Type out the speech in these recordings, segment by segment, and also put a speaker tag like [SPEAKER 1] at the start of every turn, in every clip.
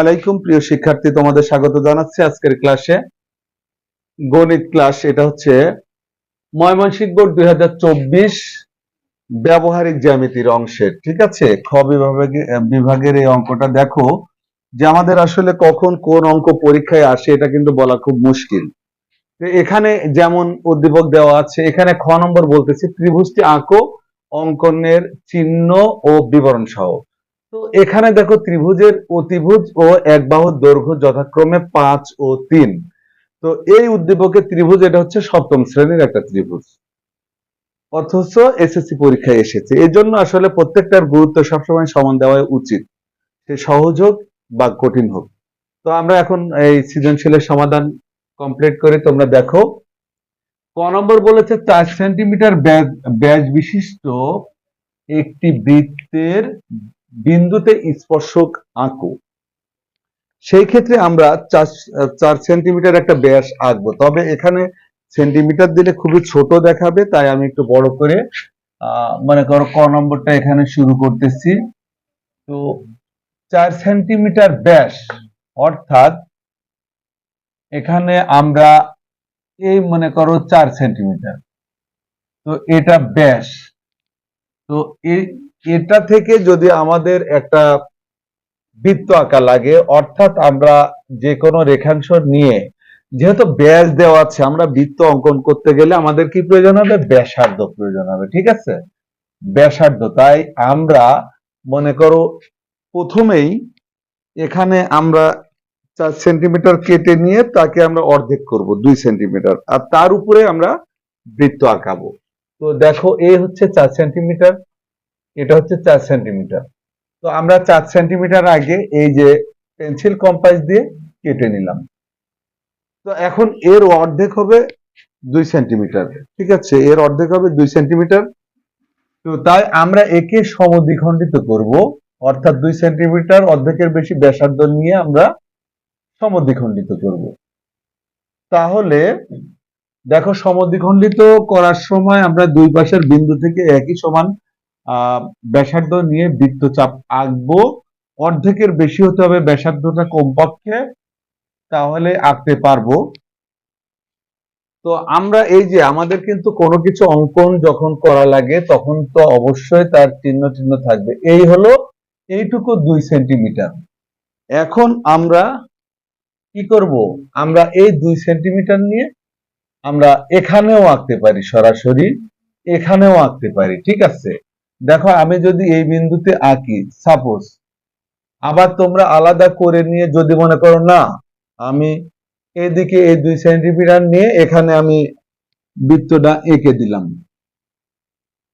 [SPEAKER 1] আলাইকুম, প্রিয় শিক্ষার্থী, তোমাদের স্বাগত জানাচ্ছি আজকের ক্লাসে গণিত ক্লাস এটা হচ্ছে ময়মনসিংহ বোর্ড দুই হাজার চব্বিশ ব্যবহারিক জ্যামিতির অংশের ঠিক আছে? খ বিভাগে, বিভাগের এই অঙ্কটা দেখো যে আমাদের আসলে কখন কোন অঙ্ক পরীক্ষায় আসে, এটা কিন্তু বলা খুব মুশকিল। এখানে যেমন উদ্দীপক দেওয়া আছে, এখানে খ নম্বর বলতেছে ত্রিভুজটি আঁকো, অঙ্কনের চিহ্ন ও বিবরণ সহ। তো এখানে দেখো ত্রিভুজের অতিভুজ ও এক বাহুর দৈর্ঘ্য যথাক্রমে পাঁচ ও তিন। তো এই উদ্দীপকের ত্রিভুজ এটা হচ্ছে সপ্তম শ্রেণির একটা ত্রিভুজ। অথচ এসএসসি পরীক্ষায় এসেছে। এই জন্য আসলে প্রত্যেকটার গুরুত্ব সবসময় সমান দেওয়া উচিত। সে সহজ হোক বা কঠিন হোক। তো আমরা এখন এই সৃজনশীলের সমাধান কমপ্লিট করে তোমরা দেখো। ক নম্বর বলেছে চার সেন্টিমিটার ব্যাস বিশিষ্ট একটি বৃত্তের বিন্দুতে স্পর্শক আঁকো। সেই ক্ষেত্রে আমরা চার চার সেন্টিমিটার একটা ব্যাস আঁকবো। তবে এখানে সেন্টিমিটার দিলে খুবই ছোট দেখাবে, তাই আমি একটু বড় করে মনে করো ক নম্বরটা এখানে শুরু করতেছি। তো চার সেন্টিমিটার ব্যাস, অর্থাৎ এখানে আমরা এই মনে করো চার সেন্টিমিটার। তো এটা ব্যাস। তো এটা থেকে যদি আমাদের একটা বৃত্ত আঁকা লাগে, অর্থাৎ আমরা যে কোনো রেখাংশ নিয়ে, যেহেতু ব্যাস দেওয়া আছে, আমরা বৃত্ত অঙ্কন করতে গেলে আমাদের কি প্রয়োজন হবে? ব্যাসার্ধ প্রয়োজন হবে, ঠিক আছে? ব্যাসার্ধ, তাই আমরা মনে করো প্রথমেই এখানে আমরা চার সেন্টিমিটার কেটে নিয়ে তাকে আমরা অর্ধেক করব, দুই সেন্টিমিটার, আর তার উপরে আমরা বৃত্ত আঁকাবো। তো দেখো, এ হচ্ছে চার সেন্টিমিটার। এটা হচ্ছে চার সেন্টিমিটার তো আমরা চার সেন্টিমিটার আগে এই যে পেন্সিল কম্পাস দিয়ে কেটে নিলাম। তো এখন এর অর্ধেক হবে দুই সেন্টিমিটার ঠিক আছে? এর অর্ধেক হবে দুই সেন্টিমিটার তো তাই আমরা একে সমদ্বিখণ্ডিত করব। অর্থাৎ দুই সেন্টিমিটার অর্ধেকের বেশি ব্যাসার্ধ নিয়ে আমরা সমদ্বিখণ্ডিত করব। তাহলে দেখো সমদ্বিখণ্ডিত করার সময় আমরা দুই পাশের বিন্দু থেকে একই সমান ব্যাসার্ধ নিয়ে বৃত্তচাপ আঁকবো। অর্ধেকের বেশি হতে হবে ব্যাসার্ধটা কমপক্ষে, তাহলে আঁকতে পারব। তো আমরা এই যে আমাদের কিন্তু কোনো কিছু অঙ্কন যখন করা লাগে, তখন তো অবশ্যই তার চিহ্ন চিহ্ন থাকবে। এই হলো এইটুকু দুই সেন্টিমিটার। এখন আমরা কি করব? আমরা এই দুই সেন্টিমিটার নিয়ে আমরা এখানেও আঁকতে পারি সরাসরি, এখানেও আঁকতে পারি, ঠিক আছে? দেখো, আমি যদি এই বিন্দুতে আঁকি সাপোজ আবার তোমরা আলাদা করে নিয়ে যদি মনে করো না, আমি এদিকে এই দুই সেন্টিমিটার নিয়ে এখানে আমি বৃত্তটা এঁকে দিলাম।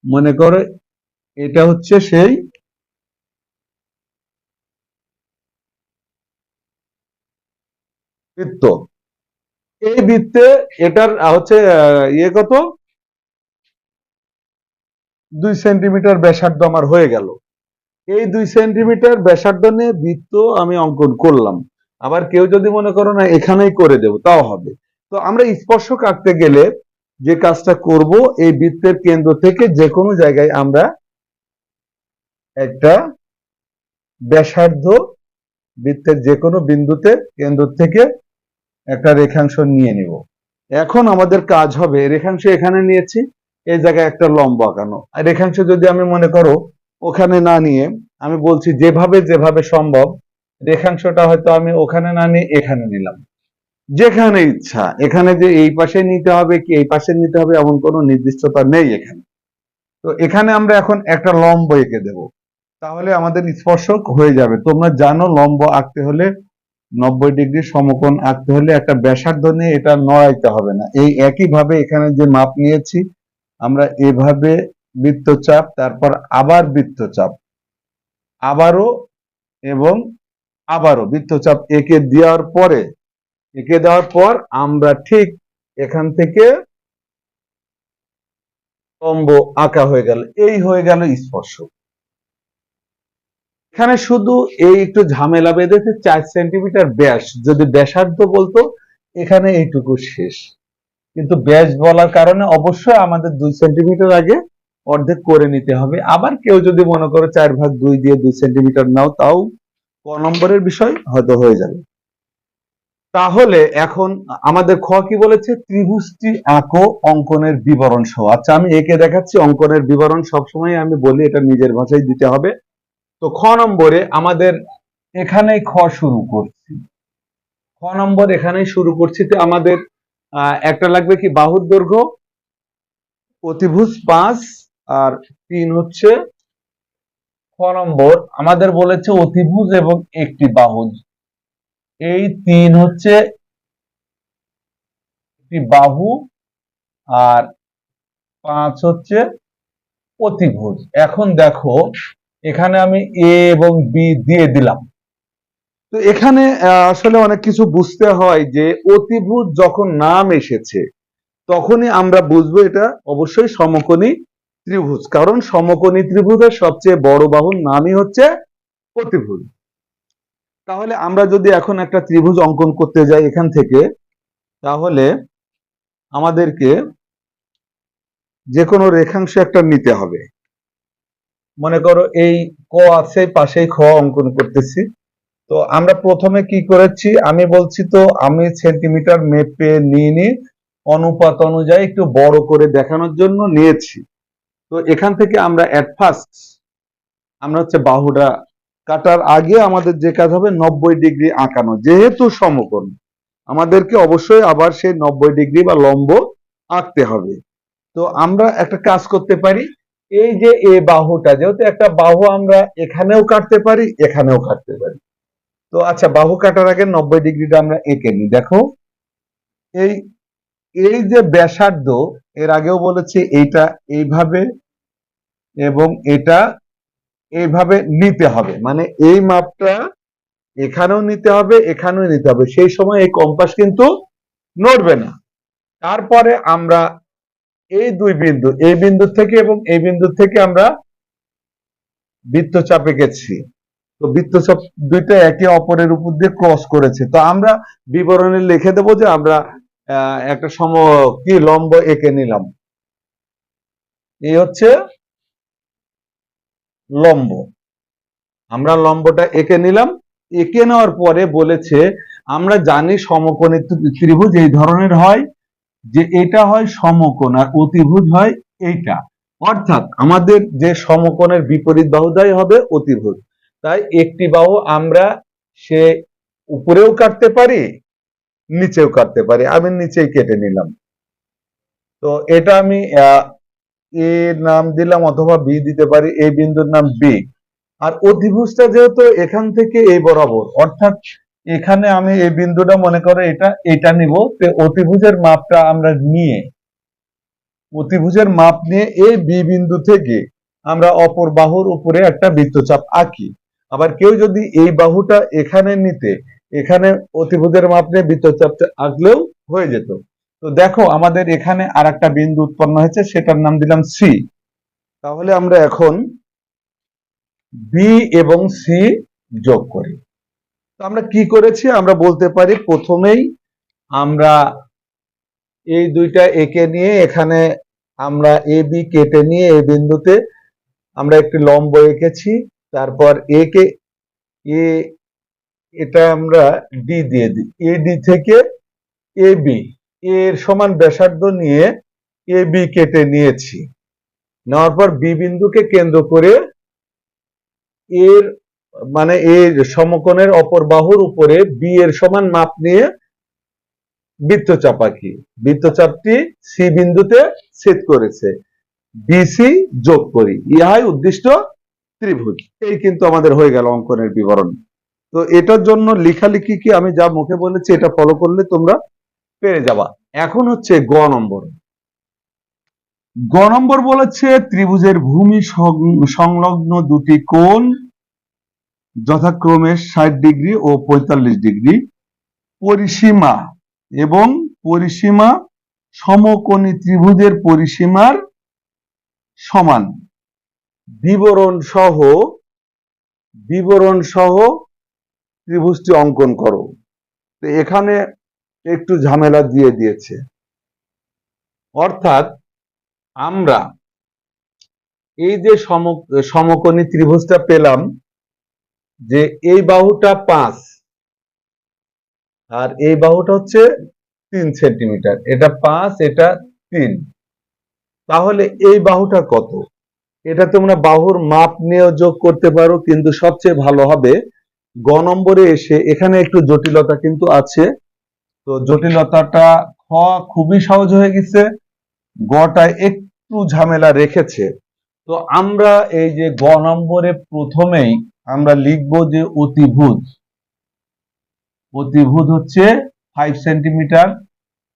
[SPEAKER 1] মনে করো, এটা হচ্ছে সেই বৃত্ত। এই বৃত্তে এটার হচ্ছে ইয়ে কত? দুই সেন্টিমিটার ব্যাসার্ধ আমার হয়ে গেল। এই দুই সেন্টিমিটার ব্যাসার্ধ নিয়ে বৃত্ত আমি অঙ্কন করলাম। আবার কেউ যদি মনে করো না, এখানেই করে দেব, তাও হবে। তো আমরা স্পর্শক আঁকতে গেলে যে কাজটা করব, এই বৃত্তের কেন্দ্র থেকে যে কোনো জায়গায় আমরা একটা ব্যাসার্ধ বৃত্তের যে কোনো বিন্দুতে কেন্দ্র থেকে একটা রেখাংশ নিয়ে নিব। এখন আমাদের কাজ হবে, রেখাংশ এখানে নিয়েছি এই জায়গায় একটা লম্বা আঁকানো আর রেখাংশ যদি আমি মনে করো, ওখানে না নিয়ে আমি বলছি যেভাবে যেভাবে সম্ভব, রেখাংশটা হয়তো আমি ওখানে না নিয়ে এখানে নিলাম। যেখানে ইচ্ছা, এখানে যে এই পাশে নিতে হবে কি এই পাশে নিতে হবে এমন কোনো নির্দিষ্টতা নেই এখানে। তো এখানে আমরা এখন একটা লম্ব এঁকে দেব। তাহলে আমাদের স্পর্শক হয়ে যাবে। তোমরা জানো লম্ব আঁকতে হলে, নব্বই ডিগ্রি সমকোণ আঁকতে হলে একটা ব্যাসার্ধ নিয়ে এটা নড়াইতে হবে না। এই একই ভাবে এখানে যে মাপ নিয়েছি আমরা এভাবে বৃত্তচাপ, তারপর আবার বৃত্তচাপ, আবারও এবং আবারও বৃত্তচাপ একে দেওয়ার পরে, এঁকে দেওয়ার পর আমরা ঠিক এখান থেকে লম্ব আঁকা হয়ে গেল। এই হয়ে গেল স্পর্শ। এখানে শুধু এই একটু ঝামেলা বেঁধেছে, চার সেন্টিমিটার ব্যাস। যদি ব্যাসার্ধ বলতো, এখানে এইটুকু শেষ। কিন্তু ব্যাস বলার কারণে অবশ্যই আমাদের দুই সেন্টিমিটার আগে অর্ধেক করে নিতে হবে। আবার কেউ যদি মনে করো চার ভাগ দুই দিয়ে দুই সেন্টিমিটার নাও, তাও ক নম্বরের বিষয় হয়তো হয়ে যাবে। তাহলে এখন আমাদের খ কি বলেছে? ত্রিভুজটি আঁকো অঙ্কনের বিবরণ সহ। আচ্ছা আমি একে দেখাচ্ছি, অঙ্কনের বিবরণ সবসময় আমি বলি, এটা নিজের ভাষায় দিতে হবে। তো খ নম্বরে আমাদের এখানেই খ শুরু করছি। খ নম্বর এখানেই শুরু করছি, তো আমাদের একটা লাগবে কি বাহুর দৈর্ঘ্য? অতিভুজ পাঁচ, আর তিন হচ্ছে খ নম্বর। আমাদের বলেছে অতিভুজ এবং একটি বাহুজ এই তিন হচ্ছে একটি বাহু, আর পাঁচ হচ্ছে অতিভুজ। এখন দেখো, এখানে আমি এ এবং বি দিয়ে দিলাম। তো এখানে আসলে অনেক কিছু বুঝতে হয় যে অতিভুজ যখন নাম এসেছে, তখনই আমরা বুঝব এটা অবশ্যই সমকোণী ত্রিভুজ। কারণ সমকোণী ত্রিভুজের সবচেয়ে বড় বাহুর নামই হচ্ছে অতিভুজ তাহলে আমরা যদি এখন একটা ত্রিভুজ অঙ্কন করতে যাই এখান থেকে, তাহলে আমাদেরকে যে কোনো রেখাংশ একটা নিতে হবে। মনে করো এই ক আছে, পাশেই খ অঙ্কন করতেছি। তো আমরা প্রথমে কি করেছি? আমি বলছি তো, আমি সেন্টিমিটার মেপে নিয়ে নি অনুপাত অনুযায়ী একটু বড় করে দেখানোর জন্য নিয়েছি। তো এখান থেকে আমরা অ্যাট ফার্স্ট আমরা হচ্ছে বাহুটা কাটার আগে আমাদের যে কাজ হবে নব্বই ডিগ্রি আঁকানো, যেহেতু সমকোণ। আমাদেরকে অবশ্যই আবার সেই নব্বই ডিগ্রি বা লম্ব আঁকতে হবে। তো আমরা একটা কাজ করতে পারি, এই যে এ বাহুটা, যেহেতু একটা বাহু আমরা এখানেও কাটতে পারি, এখানেও কাটতে পারি। তো আচ্ছা বাহু কাটার আগে নব্বই ডিগ্রিটা আমরা এঁকে নিই। দেখো, এই এই যে ব্যাসার্ধ, এর আগেও বলেছি এইটা এইভাবে এবং এটা এইভাবে নিতে হবে। মানে এই মাপটা এখানেও নিতে হবে, এখানেও নিতে হবে। সেই সময় এই কম্পাস কিন্তু নড়বে না। তারপরে আমরা এই দুই বিন্দু, এই বিন্দু থেকে এবং এই বিন্দু থেকে আমরা বৃত্তচাপ এঁকেছি তো বৃত্তচাপ দুইটা একে অপরের উপর দিয়ে ক্রস করেছে। তো আমরা বিবরণে লিখে দেবো যে আমরা একটা সম কি লম্ব এঁকে নিলাম। এই হচ্ছে লম্ব। আমরা লম্বটা এঁকে নিলাম। এঁকে নেওয়ার পরে বলেছে, আমরা জানি সমকোণী ত্রি- ত্রিভুজ এই ধরনের হয়, যে এটা হয় সমকোণ আর অতিভুজ হয় এইটা। অর্থাৎ আমাদের যে সমকোণের বিপরীত বাহুটাই হবে অতিভুজ। তাই একটি বাহু আমরা সে উপরেও কাটতে পারি, নিচেও কাটতে পারি। আমি নিচেই কেটে নিলাম। তো এটা আমি এ নাম দিলাম অথবা বি দিতে পারি এই বিন্দুর নাম বি। আর অধিভুজটা যেহেতু এখান থেকে এই বরাবর, অর্থাৎ এখানে আমি এই বিন্দুটা মনে করে এটা এটা নিব, তো অতিভুজের মাপটা আমরা নিয়ে, অতিভুজের মাপ নিয়ে এই বি বিন্দু থেকে আমরা অপর বাহুর উপরে একটা বৃত্তচাপ আঁকি। আবার কেউ যদি এই বাহুটা এখানে নিতে, এখানে অতিভুজের মাপ নিয়ে বৃত্তচাপটা আঁকলেও হয়ে যেত। তো দেখো, আমাদের এখানে আর একটা বিন্দু উৎপন্ন হয়েছে, সেটার নাম দিলাম সি তাহলে আমরা এখন বি এবং সি যোগ করি। তো আমরা কি করেছি? আমরা বলতে পারি প্রথমেই আমরা এই দুইটা একে নিয়ে এখানে আমরা এ, বি, কেটে নিয়ে এই বিন্দুতে আমরা একটি লম্ব এঁকেছি। তারপর এ কে এ এটা আমরা ডি দিয়ে দিই। এ ডি থেকে এ বি এর সমান ব্যাসার্ধ নিয়ে এ বি কেটে নিয়েছি। নেওয়ার পর বি বিন্দুকে কেন্দ্র করে এর মানে এর সমকোণের অপর বাহুর উপরে বি এর সমান মাপ নিয়ে বৃত্তচাপ আঁকি। বৃত্তচাপটি সি বিন্দুতে ছেদ করেছে। বিসি যোগ করি। ইহাই উদ্দিষ্ট ত্রিভুজ। এই কিন্তু আমাদের হয়ে গেল অঙ্কনের বিবরণ। তো এটার জন্য লেখালেখি কি আমি যা মুখে বলেছি এটা ফলো করলে তোমরা পেরে যাবা। এখন হচ্ছে গ নম্বর। গ নম্বর বলেছে ত্রিভুজের ভূমি সংলগ্ন দুটি কোণ যথাক্রমে ষাট ডিগ্রি ও পঁয়তাল্লিশ ডিগ্রি। পরিসীমা এবং পরিসীমা সমকোণী ত্রিভুজের পরিসীমার সমান। বিবরণ সহ বিবরণ সহ ত্রিভুজটি অঙ্কন করো। তো এখানে একটু ঝামেলা দিয়ে দিয়েছে। অর্থাৎ আমরা এই যে সম সমকোণী ত্রিভুজটা পেলাম, যে এই বাহুটা পাঁচ আর এই বাহুটা হচ্ছে তিন সেন্টিমিটার। এটা পাঁচ, এটা তিন। তাহলে এই বাহুটা কত? এটা তোমরা বাহুর মাপ নিয়েও যোগ করতে পারো, কিন্তু সবচেয়ে ভালো হবে গ নম্বরে এসে, এখানে একটু জটিলতা কিন্তু আছে। তো জটিলতাটা খ খুবই সহজ হয়ে গেছে, গটা একটু ঝামেলা রেখেছে। তো আমরা এই যে গ নম্বরে প্রথমেই আমরা লিখব যে অতিভুজ। অতিভুজ হচ্ছে ফাইভ সেন্টিমিটার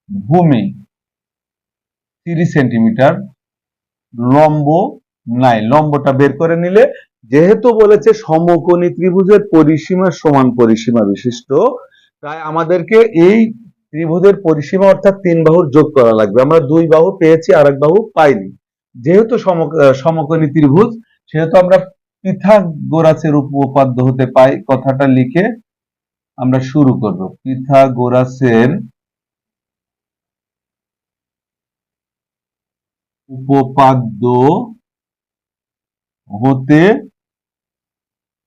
[SPEAKER 1] ভূমি, তিরিশ সেন্টিমিটার লম্ব নাই, লম্বটা বের করে নিলে যেহেতু বলেছে সমকোণী ত্রিভুজের পরিসীমা সমান পরিসীমা বিশিষ্ট, তাই আমাদেরকে এই ত্রিভুজের পরিসীমা অর্থাৎ তিন বাহুর যোগ করা লাগবে। আমরা দুই বাহু পেয়েছি আর এক বাহু পাইনি। যেহেতু সমকোণী ত্রিভুজ, সেহেতু আমরা পিথাগোরাসের উপপাদ্য হতে পাই। কথাটা লিখে আমরা শুরু করব। পিথাগোরাসের উপপাদ্য হতে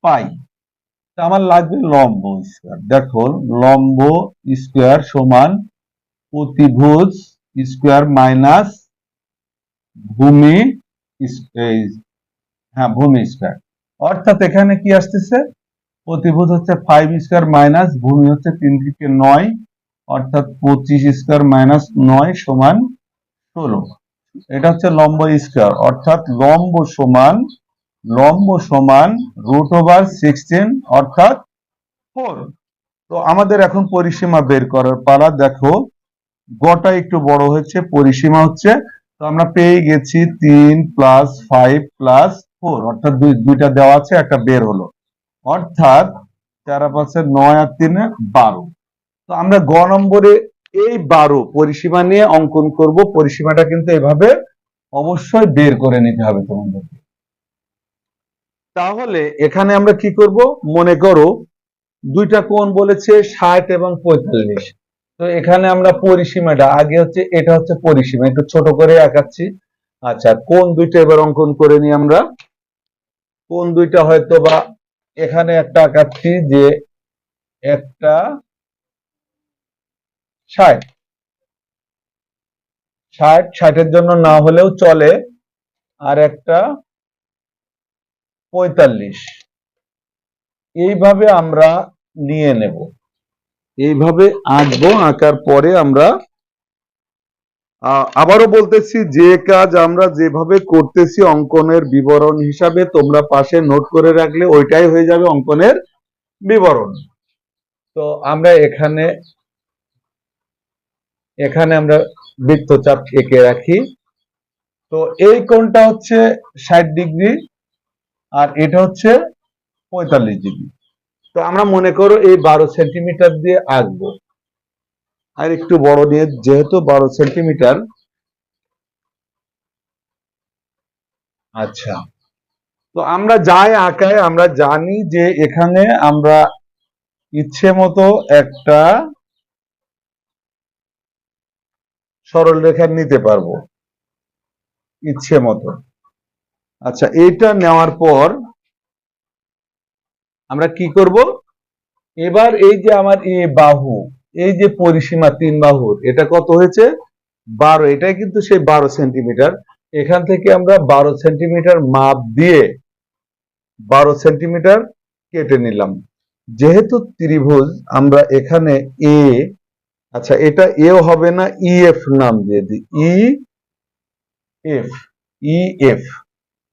[SPEAKER 1] পাই। তা আমার লাগবে লম্ব স্কোয়ার দেখো, লম্ব স্কোয়ার সমান প্রতিভুজ স্কোয়ার মাইনাস ভূমি হ্যাঁ ভূমি স্কোয়ার অর্থাৎ এখানে কি আসতেছে? প্রতিভুজ হচ্ছে ফাইভ স্কোয়ার মাইনাস ভূমি হচ্ছে তিন থেকে নয়, অর্থাৎ পঁচিশ স্কোয়ার মাইনাস নয় সমান ষোলো। এটা হচ্ছে লম্ব স্কোয়ার অর্থাৎ লম্ব সমান লম্ব সমান রুট ওভার সিক্সটিন অর্থাৎ ফোর তো আমাদের এখন পরিসীমা বের করার পালা, দেখো, গটা একটু বড় হয়েছে, পরিসীমা হচ্ছে, তো আমরা পেয়ে গেছি তিন প্লাস ফাইভ প্লাস ফোর অর্থাৎ দুই, দুইটা দেওয়া আছে, একটা বের হলো। অর্থাৎ চার পাঁচে নয় আর তিনে বারো। তো আমরা গ নম্বরে এই বারো পরিসীমা নিয়ে অঙ্কন করব, পরিসীমাটা কিন্তু এভাবে অবশ্যই বের করে নিতে হবে তোমাদেরকে। তাহলে এখানে আমরা কি করব? মনে করো দুইটা কোণ বলেছে ষাট এবং পঁয়তাল্লিশ। তো এখানে আমরা পরিসীমাটা, আগে হচ্ছে এটা হচ্ছে পরিসীমা, একটু ছোট করে আঁকাচ্ছি। আচ্ছা কোন দুইটা এবার অঙ্কন করে নিই আমরা। কোন দুইটা হয়তো বা এখানে একটা আঁকাচ্ছি যে একটা ষাট। ষাট, ষাটের জন্য না হলেও চলে। আর একটা পঁয়তাল্লিশ। এইভাবে আমরা নিয়ে নেব। এইভাবে আঁকবো, আঁকার পরে আমরা আবারও বলতেছি, যে কাজ আমরা যেভাবে করতেছি অঙ্কনের বিবরণ হিসাবে তোমরা পাশে নোট করে রাখলে ওইটাই হয়ে যাবে অঙ্কনের বিবরণ। তো আমরা এখানে এখানে আমরা বৃত্তচাপ এঁকে রাখি। তো এই কোণটা হচ্ছে ষাট ডিগ্রি। আর এটা হচ্ছে পঁয়তাল্লিশ জিবি তো আমরা মনে করো এই বারো সেন্টিমিটার দিয়ে আঁকবো। আর একটু বড় নিয়ে, যেহেতু বারো সেন্টিমিটার আচ্ছা। তো আমরা যাই আঁকায়, আমরা জানি যে এখানে আমরা ইচ্ছে মতো একটা সরল রেখা নিতে পারব, ইচ্ছে মতো। আচ্ছা এটা নেওয়ার পর আমরা কি করব? এবার এই যে আমার এ বাহু, এই যে পরিসীমা তিন বাহুর, এটা কত হয়েছে? বারো, এটাই কিন্তু সেই বারো সেন্টিমিটার। এখান থেকে আমরা বারো সেন্টিমিটার মাপ দিয়ে বারো সেন্টিমিটার কেটে নিলাম। যেহেতু ত্রিভুজ, আমরা এখানে এ আচ্ছা এটা এও হবে না ইএফ নাম দিয়ে দিই। E F E F.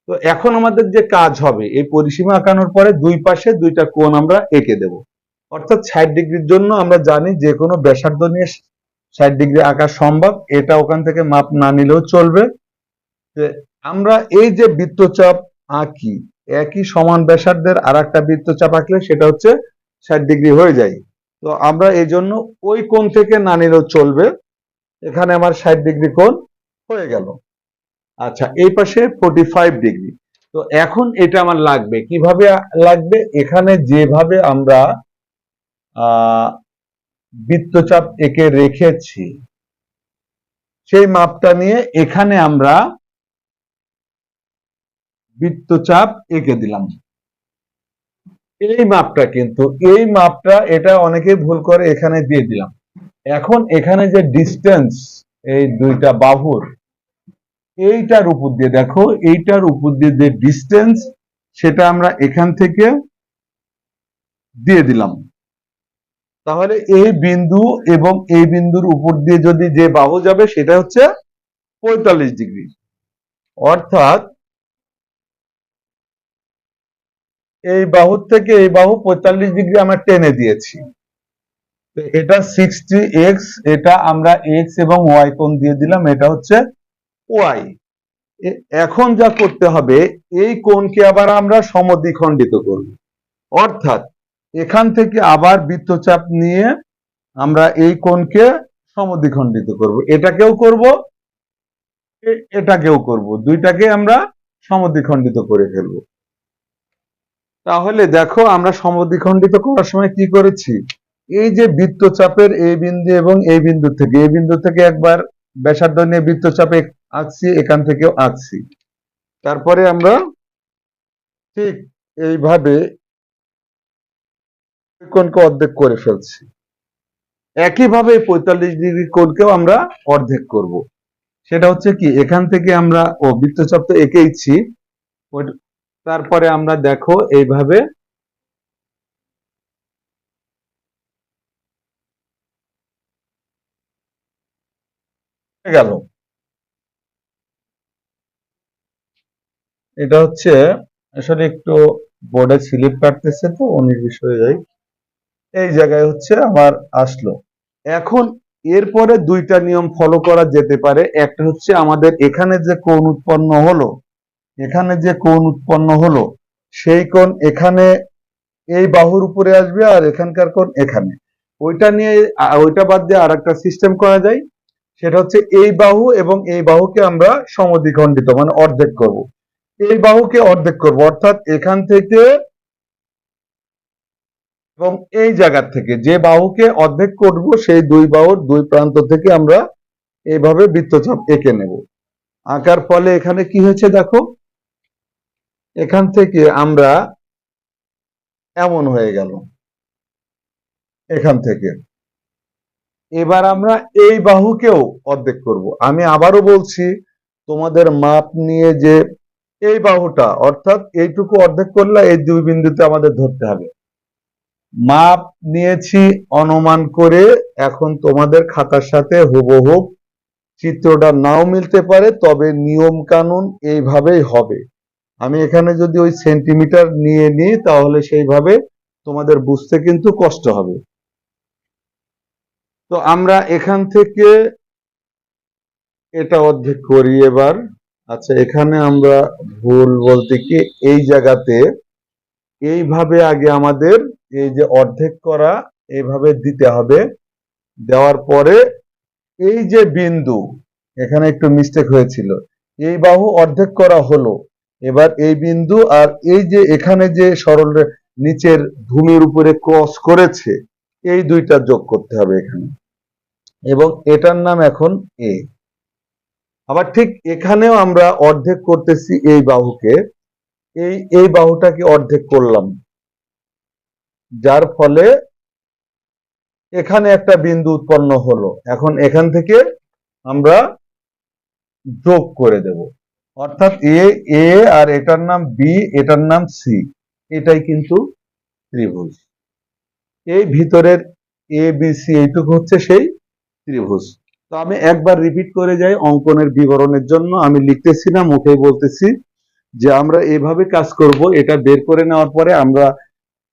[SPEAKER 1] তো এখন আমাদের যে কাজ হবে, এই পরিসীমা আঁকানোর পরে দুই পাশে দুইটা কোণ আমরা এঁকে দেব। অর্থাৎ ষাট ডিগ্রির জন্য আমরা জানি যে কোনো ব্যাসার্ধ নিয়ে ষাট ডিগ্রি আঁকা সম্ভব, এটা ওখান থেকে মাপ না নিলেও চলবে। আমরা এই যে বৃত্তচাপ আঁকি, একই সমান ব্যাসার্ধের আর একটা বৃত্তচাপ আঁকলে সেটা হচ্ছে ষাট ডিগ্রি হয়ে যায়। তো আমরা এই জন্য ওই কোণ থেকে না নিলেও চলবে। এখানে আমার ষাট ডিগ্রি কোণ হয়ে গেল। আচ্ছা এই পাশে ফোর্টি ফাইভ ডিগ্রি তো এখন এটা আমার লাগবে, কীভাবে লাগবে? এখানে যেভাবে আমরা বৃত্তচাপ এঁকে রেখেছি, সেই মাপটা নিয়ে এখানে আমরা বৃত্তচাপ এঁকে দিলাম। এই মাপটা কিন্তু, এই মাপটা, এটা অনেকে ভুল করে এখানে দিয়ে দিলাম। এখন এখানে যে ডিস্টেন্স এই দুইটা বাহুর এইটার উপর দিয়ে দেখো, এইটার উপর দিয়ে যে ডিস্টেন্স সেটা আমরা এখান থেকে দিয়ে দিলাম। তাহলে এই বিন্দু এবং এই বিন্দুর উপর দিয়ে যদি যে বাহু যাবে, সেটা হচ্ছে পঁয়তাল্লিশ ডিগ্রি। অর্থাৎ এই বাহুর থেকে এই বাহু পঁয়তাল্লিশ ডিগ্রি আমরা টেনে দিয়েছি। এটা সিক্সটি এক্স এটা আমরা এক্স এবং ওয়াই কোণ দিয়ে দিলাম, এটা হচ্ছে ওয়াই। এখন যা করতে হবে, এই কোণকে আবার আমরা সমদ্বিখণ্ডিত করব। অর্থাৎ এখান থেকে আবার বৃত্তচাপ নিয়ে আমরা এই কোণকে সমদ্বিখণ্ডিত করব। এটাকেও করব এটাকেও করব। দুইটাকে আমরা সমদ্বিখণ্ডিত করে ফেলব। তাহলে দেখো, আমরা সমদ্বিখণ্ডিত করার সময় কি করেছি? এই যে বৃত্তচাপের এই বিন্দু এবং এই বিন্দু থেকে এই বিন্দু থেকে একবার ব্যাসার্ধ নিয়ে বৃত্তচাপে আঁকছি, এখান থেকেও আঁকছি। তারপরে আমরা ঠিক এইভাবে কোণকে অর্ধেক করে ফেলছি। একইভাবে পঁয়তাল্লিশ ডিগ্রি কোণকেও আমরা অর্ধেক করব। সেটা হচ্ছে কি, এখান থেকে আমরা, ও বৃত্তচাপ তো এঁকেইছি তারপরে আমরা দেখো এইভাবে গেল। এটা হচ্ছে, আসলে একটু বোর্ডে স্লিপ কাটতেছে তো উনিশ বিষয়ে যাই। এই জায়গায় হচ্ছে আমার আসলো। এখন এরপরে দুইটা নিয়ম ফলো করা যেতে পারে। একটা হচ্ছে আমাদের এখানে যে কোণ উৎপন্ন হলো, এখানে যে কোণ উৎপন্ন হলো, সেই কোণ এখানে এই বাহুর উপরে আসবে আর এখানকার কোণ এখানে। ওইটা নিয়ে, ওইটা বাদ দিয়ে আর একটা সিস্টেম করা যায়। সেটা হচ্ছে এই বাহু এবং এই বাহুকে আমরা সমদ্বিখণ্ডিত মানে অর্ধেক করব। এই বাহুকে অর্ধেক করব, অর্থাৎ এখান থেকে এবং এই জায়গা থেকে। যে বাহুকে অর্ধেক করব, সেই দুই বাহুর দুই প্রান্ত থেকে আমরা এইভাবে বৃত্তচাপ এঁকে নেব। আঁকার ফলে এখানে কি হয়েছে দেখো? এখান থেকে আমরা এমন হয়ে গেল। এখান থেকে। এবার আমরা এই বাহুকেও অর্ধেক করব। আমি আবারও বলছি, তোমাদের মাপ নিয়ে যে এই বাহুটা, অর্থাৎ এইটুকু অর্ধেক করলে এই দুই বিন্দুতে আমাদের ধরতে হবে। মাপ নিয়েছি, অনুমান করে এখন তোমাদের খাতার সাথে হুবহু চিত্রটা নাও মিলতে পারে, তবে নিয়ম কানুন এইভাবেই হবে। আমি এখানে যদি ওই সেন্টিমিটার নিয়ে নিই, তাহলে সেইভাবে তোমাদের বুঝতে কিন্তু কষ্ট হবে। তো আমরা এখান থেকে এটা অর্ধেক করি এবার। আচ্ছা এখানে আমরা ভুল বলতে কি, এই জায়গাতে এইভাবে আগে আমাদের এই যে অর্ধেক করা এইভাবে দিতে হবে। দেওয়ার পরে এই যে বিন্দু, এখানে একটু মিস্টেক হয়েছিল। এই বাহু অর্ধেক করা হলো। এবার এই বিন্দু আর এই যে এখানে যে সরল নিচের ভূমির উপরে ক্রস করেছে, এই দুইটা যোগ করতে হবে এখানে। এবং এটার নাম এখন এ আবার ঠিক এখানেও আমরা অর্ধেক করতেছি এই বাহুকে। এই এই বাহুটাকে অর্ধেক করলাম। যার ফলে এখানে একটা বিন্দু উৎপন্ন হলো। এখন এখান থেকে আমরা যোগ করে দেব। অর্থাৎ এ এ আর এটার নাম বি, এটার নাম সি, এটাই কিন্তু ত্রিভুজ। এই ভিতরের এ, বি, সি, এইটুকু হচ্ছে সেই ত্রিভুজ। তো আমি একবার রিপিট করে যাই অঙ্কনের বিবরণের জন্য। আমি লিখতেছি না, মুখেই বলতেছি যে আমরা এভাবে কাজ করব, এটা বের করে নেওয়ার পরে আমরা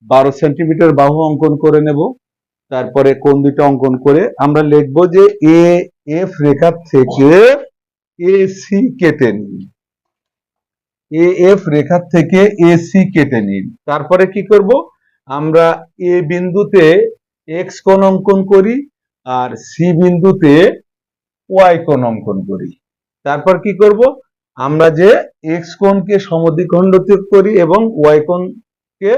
[SPEAKER 1] বারো সেন্টিমিটার বাহু অঙ্কন করে নেব। তারপরে কোন দুইটা অঙ্কন করে আমরা লিখব যে এ এফ রেখা থেকে এ সি কেটে নিন। এ এফ রেখা থেকে এ সি কেটে নিন। তারপরে কি করব? আমরা এ বিন্দুতে এক্স কোণ অঙ্কন করি আর সি বিন্দুতে ওয়াই কোণ অঙ্কন করি। তারপর কি করব? আমরা যে এক্স কোণকে সমদ্বিখণ্ডিত করি এবং ওয়াই কোণকে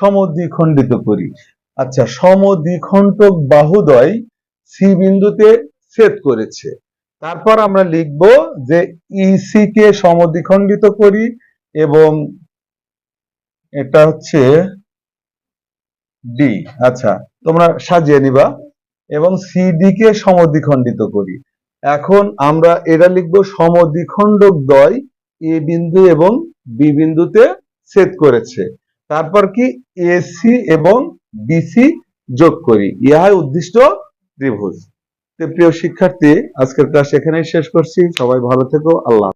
[SPEAKER 1] সমদ্বিখণ্ডিত করি। আচ্ছা সমদ্বিখণ্ডক বাহুদ্বয় সি বিন্দুতে ছেদ করেছে। তারপর আমরা লিখব যে ইসি কে সমদ্বিখণ্ডিত করি এবং এটা হচ্ছে ডি আচ্ছা তোমরা সাজিয়ে নিবা। এবং সিডি কে সমদ্বিখণ্ডিত করি। এখন আমরা এটা লিখব সমদ্বিখণ্ডক দ্বয় এ বিন্দু এবং বি বিন্দুতে ছেদ করেছে। তারপর কি এসি এবং বিসি যোগ করি। ইহাই উদ্দিষ্ট ত্রিভুজ। তো প্রিয় শিক্ষার্থী, আজকের ক্লাস এখানেই শেষ করছি। সবাই ভালো থেকো। আল্লাহ।